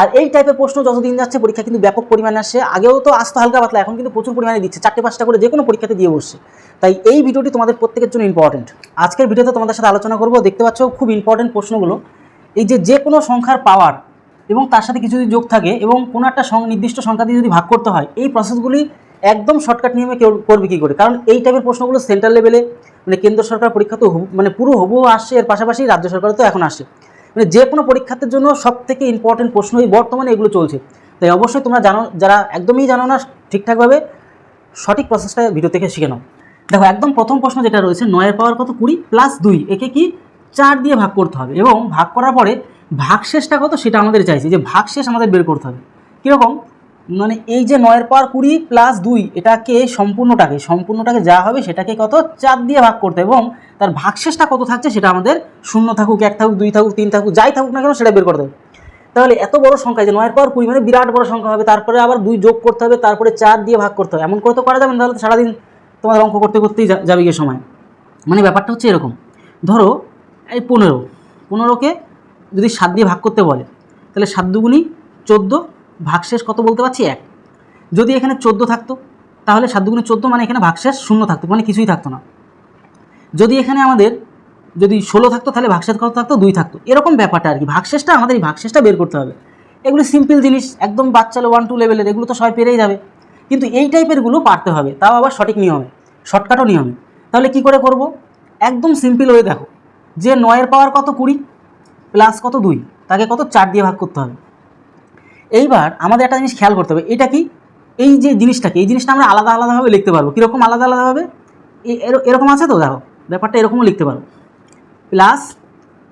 আর এই টাইপের প্রশ্ন যতদিন যাচ্ছে, পরীক্ষা কিন্তু ব্যাপক পরিমাণে আসছে আগেও তো আসতো হালকা পাতলা, এখন কিন্তু প্রচুর পরিমাণে দিচ্ছে। চারটে পাঁচটা করে যে কোনো পরীক্ষাতে দিয়ে বসছে। তাই এই ভিডিওটি তোমাদের প্রত্যেকের জন্য ইম্পর্টেন্ট আজকের ভিডিওতে তোমাদের সাথে আলোচনা করব। দেখতে পাচ্ছ খুব ইম্পর্টেন্ট প্রশ্নগুলো। এই যে যে কোনো সংখ্যার পাওয়ার এবং তার সাথে কিছু যদি যোগ থাকে এবং কোনো একটা নির্দিষ্ট সংখ্যা দিয়ে যদি ভাগ করতে হয়, এই প্রসেসগুলি একদম শর্টকাট নিয়মে কেউ করবে কী করে? কারণ এই টাইপের প্রশ্নগুলো সেন্ট্রাল লেভেলে মানে কেন্দ্র সরকার পরীক্ষা তো মানে পুরো হবু আসছে, এর পাশাপাশি রাজ্য সরকার তো এখন আসছে মানে যে কোনো পরীক্ষার্থীর জন্য সব থেকে ইম্পর্টেন্ট প্রশ্ন এই বর্তমানে এগুলো চলছে। তাই অবশ্যই তোমরা জানো, যারা একদমই জানো না, ঠিকঠাকভাবে সঠিক প্রসেসটা ভিডিও থেকে শিখে নাও। দেখো, একদম প্রথম প্রশ্ন যেটা রয়েছে, নয়ের পাওয়ার কত? কুড়ি প্লাস দুই। একে কি? চার দিয়ে ভাগ করতে হবে এবং ভাগ করার পরে ভাগ শেষটা কত? সেটা আমাদের চাইছে যে ভাগ শেষ আমাদের বের করতে হবে। কীরকম? মানে এই যে নয়ের পাওয়ার কুড়ি প্লাস দুই, এটাকে সম্পূর্ণটাকে সম্পূর্ণটাকে যা হবে সেটাকে কত? চার দিয়ে ভাগ করতে হবে এবং তার ভাগশেষটা কত থাকছে সেটা আমাদের শূন্য থাকুক, এক থাকুক, দুই থাকুক, তিন থাকুক, যাই থাকুক না কেন সেটা বের করতে হবে তাহলে এত বড় সংখ্যা যে নয়ের পাওয়ার কুড়ি মানে বিরাট বড় সংখ্যা হবে, তারপরে আবার দুই যোগ করতে হবে, তারপরে চার দিয়ে ভাগ করতে হবে। এমন করে তো করা যাবে না, তাহলে সারাদিন তোমাদের অঙ্ক করতে করতেই যাবে গিয়ে সময়। মানে ব্যাপারটা হচ্ছে এরকম। ধরো এই পনেরো, পনেরোকে যদি সাত দিয়ে ভাগ করতে বলে, তাহলে সাত দুগুনি চোদ্দ ভাগশেষ কত বলতে পারছি? এক। যদি এখানে চোদ্দ থাকতো, তাহলে সাত দুগুনি চোদ্দ মানে এখানে ভাগশেষ শূন্য থাকতো মানে কিছুই থাকতো না। যদি এখানে আমাদের যদি ষোলো থাকতো, তাহলে ভাগশেষ কত থাকতো? দুই থাকতো। এরকম ব্যাপারটা আর কি। ভাগশেষটা, আমাদের এই ভাগশেষটা বের করতে হবে। এগুলো সিম্পল জিনিস, একদম বাচ্চা ওয়ান টু লেভেলের এগুলো তো সবাই পেরেই যাবে। কিন্তু এই টাইপেরগুলো পারতে হবে। তাও আবার সঠিক নিয়মে শর্টকাটও নিয়মে। তাহলে কি করে করব? একদম সিম্পল হয়ে দেখো। যে নয়ের পাওয়ার কত কুড়ি প্লাস কত দুই, তাকে কত চার দিয়ে ভাগ করতে হবে। এইবার আমাদের একটা জিনিস খেয়াল করতে হবে, এটা কি? এই যে জিনিসটাকে এই জিনিসটা আমরা আলাদা আলাদাভাবে লিখতে পারব। কীরকম আলাদা আলাদাভাবে? এরকম আছে তো? দেখো, ব্যাপারটা এরকমও লিখতে পারব। প্লাস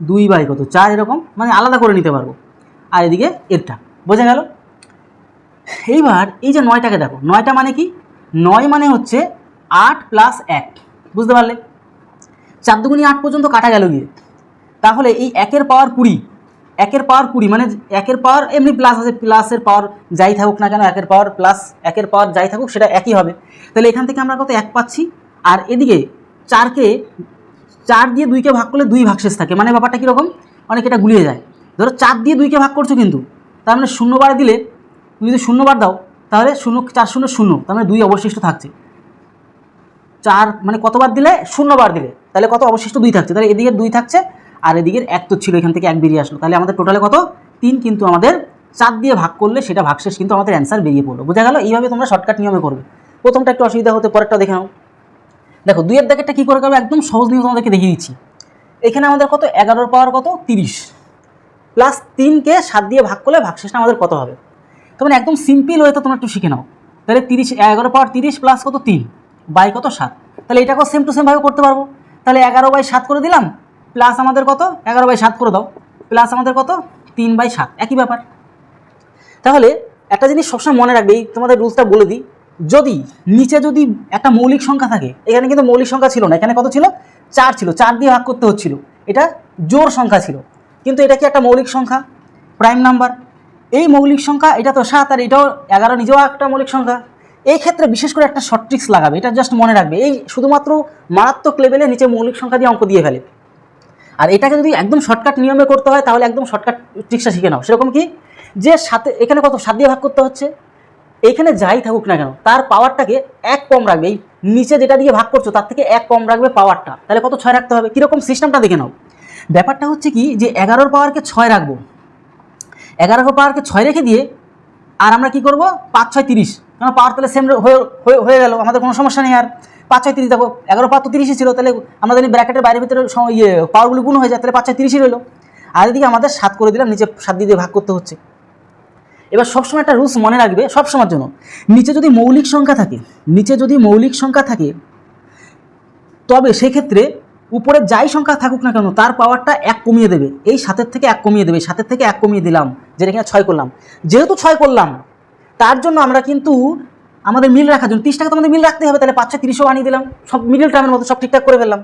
দুই বাই কত? চার এরকম মানে আলাদা করে নিতে পারব। আর এদিকে এরটা, বোঝা গেল? এইবার এই যে নয়টাকে দেখো, নয়টা মানে কি? নয় মানে হচ্ছে আট প্লাস এক, বুঝতে পারলে? চার দুগুনি আট পর্যন্ত কাটা গেল গিয়ে। তাহলে এই একের পাওয়ার কুড়ি একের পাওয়ার কুড়ি মানে একের পাওয়ার এমনি প্লাস আছে প্লাসের পাওয়ার যাই থাকুক না কেন, একের পাওয়ার প্লাস একের পাওয়ার যাই থাকুক, সেটা একই হবে। তাহলে এখান থেকে আমরা কত এক পাচ্ছি, আর এদিকে চারকে, চার দিয়ে দুইকে ভাগ করলে দুই ভাগশেষ থাকে। মানে ব্যাপারটা কীরকম অনেক এটা গুলিয়ে যায়। ধরো চার দিয়ে দুইকে ভাগ করছ কিন্তু, তার মানে শূন্য বার দিলে, তুমি যদি শূন্যবার দাও, তাহলে শূন্য, চার শূন্য শূন্য, তার মানে দুই অবশিষ্ট থাকছে। চার মানে কতবার দিলে? শূন্যবার দিলে। তাহলে কত অবশিষ্ট দুই থাকছে? তাহলে এদিকে দুই থাকছে আর এদিকের এক তো ছিল, এখান থেকে এক বেরিয়ে আসলো। তাহলে আমাদের টোটালে কত? তিন কিন্তু আমাদের চার দিয়ে ভাগ করলে সেটা ভাগশেষ কিন্তু আমাদের অ্যান্সার বেরিয়ে পড়ল। বোঝা গেল? এইভাবে তোমরা শর্টকাট নিয়মে করবে। প্রথমটা একটু অসুবিধা হতে পরেরটা দেখে নাও। দেখো দুইয়ের দাগেরটা কী করে করবে? একদম সহজ নিয়ম তোমাদেরকে দেখিয়ে দিচ্ছি। এখানে আমাদের কত? এগারোর পাওয়ার কত? তিরিশ। প্লাস তিনকে সাত দিয়ে ভাগ করলে ভাগশেষটা আমাদের কত হবে? তখন একদম সিম্পল হয়ে তো তোমরা একটু শিখে নাও। তাহলে তিরিশ, এগারো পাওয়ার তিরিশ প্লাস কত? তিন। বাই কত? সাত। তাহলে এটাকেও সেম টু সেমভাবে করতে পারব। তাহলে এগারো বাই সাত করে দিলাম। প্লাস আমাদের কত? এগারো বাই সাত করে দাও। প্লাস আমাদের কত? তিন বাই সাত। একই ব্যাপার। তাহলে একটা জিনিস সবসময় মনে রাখবে, এই তোমাদের রুলসটা বলে দিই। যদি নিচে যদি একটা মৌলিক সংখ্যা থাকে, এখানে কিন্তু মৌলিক সংখ্যা ছিল না। এখানে কত ছিল? চার ছিল। চার দিয়ে ভাগ করতে হচ্ছিল। এটা জোর সংখ্যা ছিল। কিন্তু এটা কি একটা মৌলিক সংখ্যা? Prime number. এই মৌলিক সংখ্যা, এটা তো সাত আর এটাও এগারো, নিজেও একটা মৌলিক সংখ্যা। এই ক্ষেত্রে বিশেষ করে একটা শর্ট ট্রিক্স লাগাবে। এটা জাস্ট মনে রাখবে। এই শুধুমাত্র মারাত্মক লেভেলে নিচে মৌলিক সংখ্যা দিয়ে অঙ্ক দিয়ে ফেলে। আর এটাকে যদি একদম শর্টকাট নিয়মে করতে হয়, তাহলে একদম শর্টকাট ট্রিক্সটা শিখে নাও। সেরকম কি? যে সাথে এখানে কত সাত দিয়ে ভাগ করতে হচ্ছে? এইখানে যাই থাকুক না কেন, তার পাওয়ারটাকে এক কম রাখবে। এই নিচে যেটা দিয়ে ভাগ করছ, তার থেকে এক কম রাখবে পাওয়ারটা তাহলে কত ছয় রাখতে হবে? কীরকম সিস্টেমটা দেখে নাও। ব্যাপারটা হচ্ছে কি, যে এগারোর পাওয়ারকে ছয় রাখব। এগারো পাওয়ারকে ছয় রেখে দিয়ে আর আমরা কি করব? পাঁচ, ছয়, তিরিশ। কারণ পাওয়ার তাহলে সেম হয়ে- হয়ে গেল। আমাদের কোনো সমস্যা নেই আর। পাঁচ ছয় তিরিশ, দেখো, এগারো পাওয়ার তো তিরিশই ছিল, তাহলে আমরা জানি ব্র্যাকেটের বাইরের ভিতরে ইয়ে পাওয়ারগুলো গুণ হয়ে যায়, তাহলে পাঁচ ছয় তিরিশই রইল। আর এদিকে আমাদের সাত করে দিলাম, নিচে সাত দিয়ে ভাগ করতে হচ্ছে। এবার সবসময় একটা রুলস মনে রাখবে, সবসময়ের জন্য। নিচে যদি মৌলিক সংখ্যা থাকে, নিচে যদি মৌলিক সংখ্যা থাকে, তবে সেক্ষেত্রে উপরে যাই সংখ্যা থাকুক না কেন, তার পাওয়ারটা এক কমিয়ে দেবে। এই সাতের থেকে এক কমিয়ে দেবে, সাতের থেকে এক কমিয়ে দিলাম, যেটা কিনা ছয় করলাম। যেহেতু ছয় করলাম, তার জন্য আমরা কিন্তু আমাদের মিল রাখার জন্য, তিরিশ টাকা তো আমাদের মিল রাখতে হবে, তাহলে পাঁচশো, তিরিশও আনিয়ে দিলাম, সব মিডল টার্মের মতো সব ঠিকঠাক করে ফেললাম।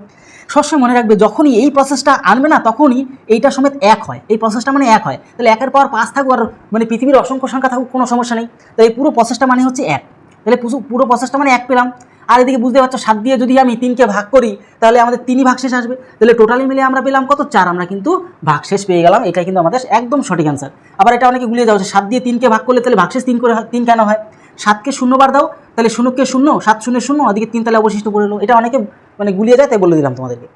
সবসময় মনে রাখবে, যখনই এই প্রসেসটা আনবে না, তখনই এইটা সমেত এক হয়। এই প্রসেসটা মানে এক হয়। তাহলে একের পর পাঁচ থাকুক, আর মানে পৃথিবীর অসংখ্য সংখ্যা থাকুক, কোনো সমস্যা নেই। তাহলে এই পুরো প্রসেসটা মানে হচ্ছে এক। তাহলে পুরো- পুরো প্রসেসটা মানে এক পেলাম। আর এদিকে বুঝতে পারছ, সাত দিয়ে যদি আমি তিনকে ভাগ করি, তাহলে আমাদের তিনই ভাগশেষ আসবে। তাহলে টোটালি মিলে আমরা পেলাম কত? চার। আমরা কিন্তু ভাগশেষ পেয়ে গেলাম। এটা কিন্তু আমাদের একদম সঠিক অ্যান্সার আবার এটা অনেকে গুলিয়ে যাচ্ছে সাত দিয়ে তিনকে ভাগ করলে তাহলে ভাগশেষ তিন করে তিন কেন হয়? সাতকে শূন্য বার দাও, তাহলে শূন্যকে শূন্য, সাত শূন্য শূন্য, ওদিকে তিন তাহলে অবশিষ্ট পড়ে এটা অনেকে মানে গুলিয়ে যায়, তাই বলে দিলাম তোমাদেরকে।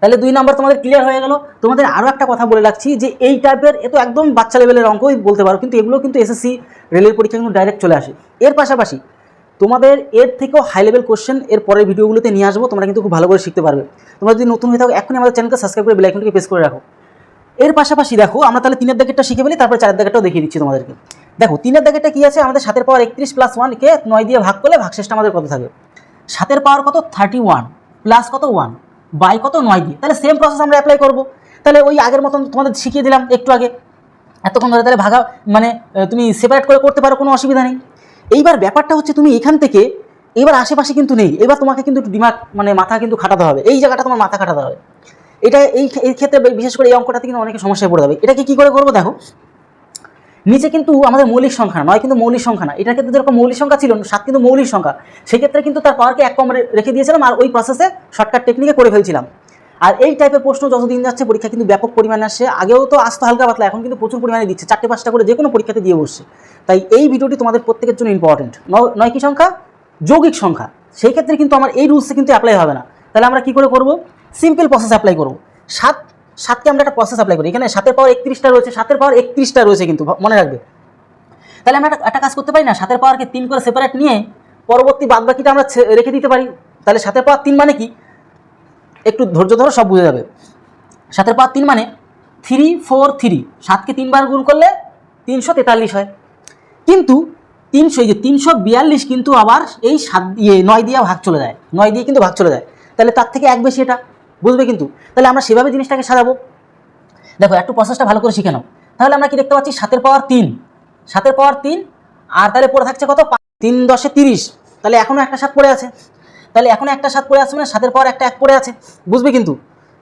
তাহলে দুই নাম্বার তোমাদের ক্লিয়ার হয়ে গেল। তোমাদের আরও একটা কথা বলে রাখছি যে এই টাইপের এ তো একদম বাচ্চা লেভেলের অঙ্কই বলতে পারো, কিন্তু এগুলো কিন্তু এসএসসি রেলের পরীক্ষা কিন্তু ডাইরেক্ট চলে আসে। এর পাশাপাশি তোমাদের এর থেকেও হাই লেভেল কোশ্চেন এর পরের ভিডিওগুলোতে নিয়ে আসব, তোমরা কিন্তু খুব ভালো করে শিখতে পারবে। তোমরা যদি নতুন হয়ে থাকো, এখনই আমাদের চ্যানেলকে সাবস্ক্রাইব করে বেলাইকনটিকে প্রেস করে রাখো। এর পাশাপাশি দেখো, আমরা তাহলে তিনের দাগেরটা শিখে ফেলি, তারপরে চারের দাগেরটাও দেখিয়ে দিচ্ছি তোমাদেরকে। দেখো, তিনের দাগেরটা কি আছে? আমাদের সাতের পাওয়ার একত্রিশ প্লাস ওয়ানকে নয় দিয়ে ভাগ করলে ভাগশেষটা আমাদের কত থাকবে? সাতের পাওয়ার কত? থার্টি ওয়ান প্লাস কত? ওয়ান বাই কত? নয় দিয়ে। তাহলে সেম প্রসেস আমরা অ্যাপ্লাই করব। তাহলে ওই আগের মতন তোমাদের শিখিয়ে দিলাম একটু আগে। এতক্ষণ ধরে তাহলে ভাগা মানে তুমি সেপারেট করে করতে পারো, কোনো অসুবিধা নেই। এইবার ব্যাপারটা হচ্ছে তুমি এখান থেকে, এবার আশেপাশে কিন্তু নেই। এবার তোমাকে কিন্তু একটু দিমাগ মানে মাথা কিন্তু খাটাতে হবে। এই জায়গাটা তোমার মাথা খাটাতে হবে। এটা এই এই ক্ষেত্রে বিশেষ করে এই অঙ্কটাতে কিন্তু অনেকে সমস্যায় পড়ে যাবে। এটাকে কী করে করব দেখো? নিচে কিন্তু আমাদের মৌলিক সংখ্যা নয় কিন্তু মৌলিক সংখ্যা না। এটার ক্ষেত্রে যেরকম মৌলিক সংখ্যা ছিল, সাত কিন্তু মৌলিক সংখ্যা। সেক্ষেত্রে কিন্তু তার পাওয়ারকে এক কম রেখে দিয়েছিলাম আর ওই প্রসেসে শর্টকাট টেকনিকে করে ফেলছিলাম। আর এই টাইপের প্রশ্ন যতদিন যাচ্ছে, পরীক্ষা কিন্তু ব্যাপক পরিমাণে আসছে। আগেও তো আসতো হালকা পাতলা, এখন কিন্তু প্রচুর পরিমাণে দিচ্ছে। চারটে পাঁচটা করে যে কোনো পরীক্ষাতে দিয়ে বসছে। তাই এই ভিডিওটি তোমাদের প্রত্যেকের জন্য ইম্পর্টেন্ট নয় কি সংখ্যা? যৌগিক সংখ্যা। সেই ক্ষেত্রে কিন্তু আমার এই রুলসে কিন্তু অ্যাপ্লাই হবে না। তাহলে আমরা কি করে করব? সিম্পল প্রসেস অ্যাপ্লাই করব। সাত, সাতকে আমরা একটা প্রসেস অ্যাপ্লাই করি। এখানে সাতের পাওয়ার একত্রিশটা রয়েছে, সাতের পাওয়ার একত্রিশটা রয়েছে কিন্তু মনে রাখবে। তাহলে আমরা একটা- কাজ করতে পারি না? সাতের পাওয়ারকে তিন করে সেপারেট নিয়ে পরবর্তী বাদ বাকিটা আমরা রেখে দিতে পারি। তাহলে সাতের পাওয়ার তিন মানে কি? একটু ধৈর্য ধরো, সব বুঝে যাবে। সাতের পাওয়ার তিন মানে থ্রি ফোর থ্রি সাতকে তিনবার গুণ করলে তিনশো তেতাল্লিশ হয়। কিন্তু তিনশো, এই যে তিনশো বিয়াল্লিশ কিন্তু আবার এই সাত ইয়ে নয় দিয়ে ভাগ চলে যায়। নয় দিয়ে কিন্তু ভাগ চলে যায়। তাহলে তার থেকে এক বেশি এটা, বুঝবে কিন্তু? তাহলে আমরা সেভাবে জিনিসটাকে সাজাবো। দেখো, একটু প্রসেসটা ভালো করে শিখে নাও। তাহলে আমরা কি দেখতে পাচ্ছি? সাতের পাওয়ার তিন। সাতের পাওয়ার তিন, আর তাহলে পড়ে থাকছে কত? তিন দশে তিরিশ। তাহলে এখনও একটা সাত পড়ে আছে। তাহলে এখনও একটা সাত পড়ে আছে মানে সাতের পাওয়ার একটা এক পড়ে আছে। বুঝবে কিন্তু?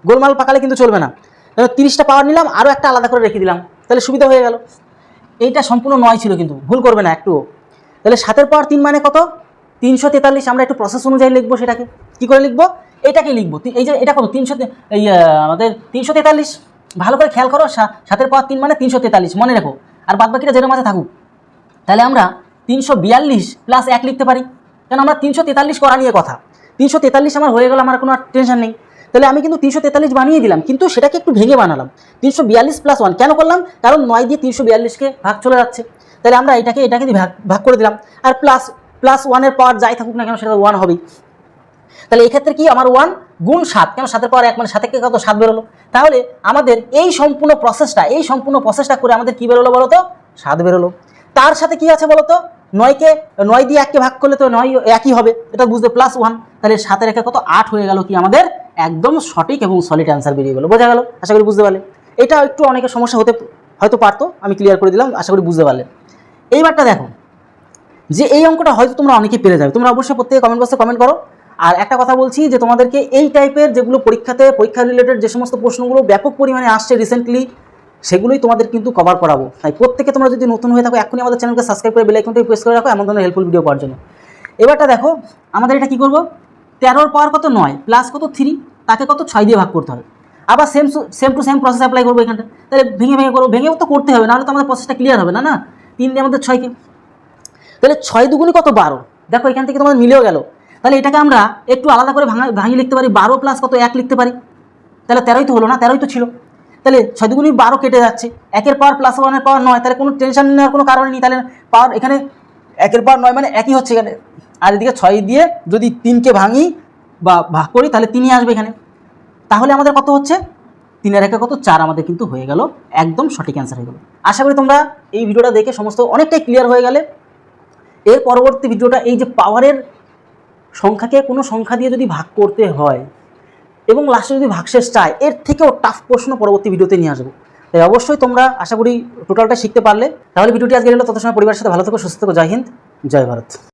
গোলমাল পাকালে কিন্তু চলবে না। তাহলে তিরিশটা পাওয়ার নিলাম আরও একটা আলাদা করে রেখে দিলাম। তাহলে সুবিধা হয়ে গেল। এইটা সম্পূর্ণ নয় ছিল কিন্তু, ভুল করবে না একটুও। তাহলে সাতের পাওয়ার তিন মানে কত? তিনশো তেতাল্লিশ। আমরা একটু প্রসেস অনুযায়ী লিখব সেটাকে। কী করে লিখব? এটাকে লিখব। এই যে এটা কত তিনশো এই আমাদের তিনশো তেতাল্লিশ। ভালো করে খেয়াল করো সাতের পাওয়ার তিন মানে তিনশো তেতাল্লিশ। মনে রেখো। আর বাদ বাকিটা যেরকম আছে থাকুক। তাহলে আমরা তিনশো বিয়াল্লিশ প্লাস এক লিখতে পারি। কারণ আমরা তিনশো তেতাল্লিশ করা নিয়ে কথা। তিনশো তেতাল্লিশ আমার হয়ে গেল, আমার কোনো টেনশন নেই। তাহলে আমি কিন্তু তিনশো তেতাল্লিশ বানিয়ে দিলাম, কিন্তু সেটাকে একটু ভেঙে বানালাম। তিনশো বিয়াল্লিশ প্লাস ওয়ান কেন করলাম? কারণ নয় দিয়ে তিনশো বিয়াল্লিশকে ভাগ চলে যাচ্ছে। তাহলে আমরা এটাকে এটাকে ভাগ ভাগ করে দিলাম। আর প্লাস প্লাস ওয়ানের পাওয়ার যাই থাকুক না কেন, সেটা ওয়ান হবেই। তাহলে এক্ষেত্রে কি আমার ওয়ান গুণ সাত? কেন সাতের পর এক মানে কে কত? সাত বেরোলো। তাহলে আমাদের এই সম্পূর্ণ প্রসেসটা এই সম্পূর্ণ প্রসেসটা করে আমাদের কি বেরোলো বলতো? সাত বেরোলো। তার সাথে কি আছে বলতো? নয়কে, নয় দিয়ে এককে ভাগ করলে তো নয় একই হবে। এটা বুঝতে প্লাস ওয়ান তাহলে সাতের একে কত? আট হয়ে গেল কি আমাদের? একদম সঠিক এবং সলিড অ্যান্সার বেরিয়ে গেলো। বোঝা গেল? আশা করি বুঝতে পারলে। এটা একটু অনেকের সমস্যা হতে, হয়তো পারতো। আমি ক্লিয়ার করে দিলাম। আশা করি বুঝতে পারলে। এইবারটা দেখো। যে এই অঙ্কটা হয়তো তোমরা অনেকেই পেরে যাবে। তোমরা অবশ্যই প্রত্যেকে কমেন্ট বক্সে কমেন্ট করো। আর একটা কথা বলছি যে তোমাদেরকে এই টাইপের যেগুলো পরীক্ষাতে, পরীক্ষা রিলেটেড যে সমস্ত প্রশ্নগুলো ব্যাপক পরিমাণে আসছে রিসেন্টলি সেগুলোই তোমাদের কিন্তু কভার করাবো। তাই প্রত্যেকে তোমরা যদি নতুন হয়ে থাকো এখনই আমাদের চ্যানেলকে সাবস্ক্রাইব করে বেলাইকনটি প্রেস করে রাখো, এমন ধরনের হেল্পফুল ভিডিও পাওয়ার জন্য। এবারটা দেখো, আমাদের এটা কী করব? তেরোর পাওয়ার কত? নয়। প্লাস কত? থ্রি তাকে কত? ছয় দিয়ে ভাগ করতে হবে। আবার same same to same process apply করব এখানটা। তাহলে ভেঙে ভেঙে করব, ভেঙেও তো করতে হবে, নাহলে তো আমাদের প্রসেসটা ক্লিয়ার হবে না না? তিন দিয়ে আমাদের ছয়কে। তাহলে ছয় দুগুণই কত? বারো। দেখো এখান থেকে তোমাদের মিলেও গেল। তাহলে এটাকে আমরা একটু আলাদা করে ভাঙা ভাঙিয়ে লিখতে পারি, বারো প্লাস কত, এক লিখতে পারি। তাহলে তেরোই তো হলো না, তেরোই তো ছিল। তাহলে ছয় বারো কেটে যাচ্ছে। একের পাওয়ার প্লাস ওয়ানের পাওয়ার নয়, তাহলে কোনো টেনশন নেওয়ার কোনো কারণ নেই। তাহলে পাওয়ার এখানে একের পাওয়ার নয় মানে একই হচ্ছে এখানে। আর এদিকে ছয় দিয়ে যদি তিনকে ভাঙি বা ভাগ করি, তাহলে তিনই আসবে এখানে। তাহলে আমাদের কত হচ্ছে? তিনের একে কত? চার আমাদের কিন্তু হয়ে গেল, একদম সঠিক অ্যান্সার হয়ে গেল। আশা করি তোমরা এই ভিডিওটা দেখে সমস্ত অনেকটাই ক্লিয়ার হয়ে গেলে। এর পরবর্তী ভিডিওটা এই যে পাওয়ারের সংখ্যাকে কোনো সংখ্যা দিয়ে যদি ভাগ করতে হয় এবং লাস্টে যদি ভাগশেষ চায়, এর থেকেও টাফ প্রশ্ন পরবর্তী ভিডিওতে নিয়ে আসব। তাই অবশ্যই তোমরা আশা করি টোটালটা শিখতে পারলে। তাহলে ভিডিওটি আজকে এলো তত সময় পরিবারের সাথে ভালো থেকো, সুস্থ থেকো। জয় হিন্দ, জয় ভারত।